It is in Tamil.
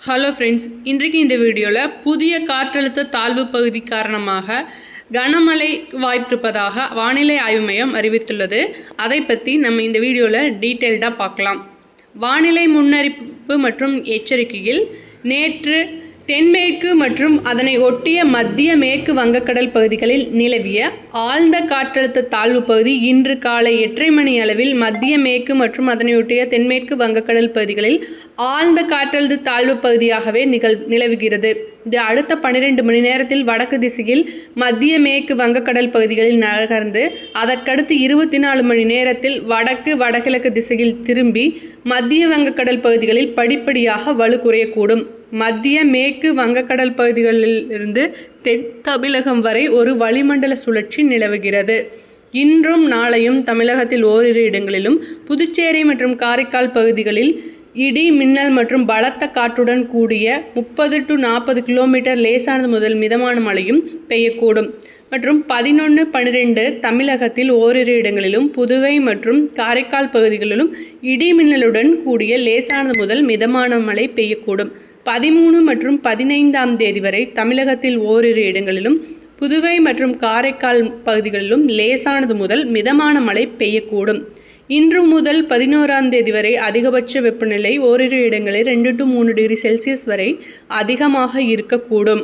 ஹலோ ஃப்ரெண்ட்ஸ் இன்றைக்கு இந்த வீடியோவில் புதிய காற்றழுத்த தாழ்வு பகுதி காரணமாக கனமழை வாய்ப்பிருப்பதாக வானிலை ஆய்வு மையம் அறிவித்துள்ளது. அதை பற்றி நம்ம இந்த வீடியோவில் டீட்டெயில்டாக பார்க்கலாம். வானிலை முன்னறிவிப்பு மற்றும் எச்சரிக்கையில் நேற்று தென்மேற்கு மற்றும் அதனை ஒட்டிய மத்திய மேற்கு வங்கக்கடல் பகுதிகளில் நிலவிய ஆழ்ந்த காற்றழுத்த தாழ்வு பகுதி இன்று காலை எட்டரை மணி அளவில் மத்திய மேற்கு மற்றும் அதனையொட்டிய தென்மேற்கு வங்கக்கடல் பகுதிகளில் ஆழ்ந்த காற்றழுத்த தாழ்வு பகுதியாகவே நிகழ் நிலவுகிறது. இது அடுத்த பன்னிரெண்டு மணி நேரத்தில் வடக்கு திசையில் மத்திய மேற்கு வங்கக்கடல் பகுதிகளில் நகர்ந்து அதற்கடுத்து இருபத்தி நாலு மணி நேரத்தில் வடக்கு வடகிழக்கு திசையில் திரும்பி மத்திய வங்கக்கடல் பகுதிகளில் படிப்படியாக வலு குறையக்கூடும். மத்திய மேற்கு வங்கக்கடல் பகுதிகளில் இருந்து தென் தமிழகம் வரை ஒரு வளிமண்டல சுழற்சி நிலவுகிறது. இன்றும் நாளையும் தமிழகத்தில் ஓரிரு இடங்களிலும் புதுச்சேரி மற்றும் காரைக்கால் பகுதிகளில் இடி மின்னல் மற்றும் பலத்த காற்றுடன் கூடிய முப்பது டு நாற்பது கிலோமீட்டர் லேசானது முதல் மிதமான மழையும் பெய்யக்கூடும். மற்றும் பதினொன்று பன்னிரெண்டு தமிழகத்தில் ஓரிரு இடங்களிலும் புதுவை மற்றும் காரைக்கால் பகுதிகளிலும் இடி மின்னலுடன் கூடிய லேசானது முதல் மிதமான மழை பெய்யக்கூடும். பதிமூணு மற்றும் பதினைந்தாம் தேதி வரை தமிழகத்தில் ஓரிரு இடங்களிலும் புதுவை மற்றும் காரைக்கால் பகுதிகளிலும் லேசானது முதல் மிதமான மழை பெய்யக்கூடும். இன்று முதல் பதினோராம் தேதி வரை அதிகபட்ச வெப்பநிலை ஓரிரு இடங்களில் ரெண்டு டு மூணு டிகிரி செல்சியஸ் வரை அதிகமாக இருக்கக்கூடும்.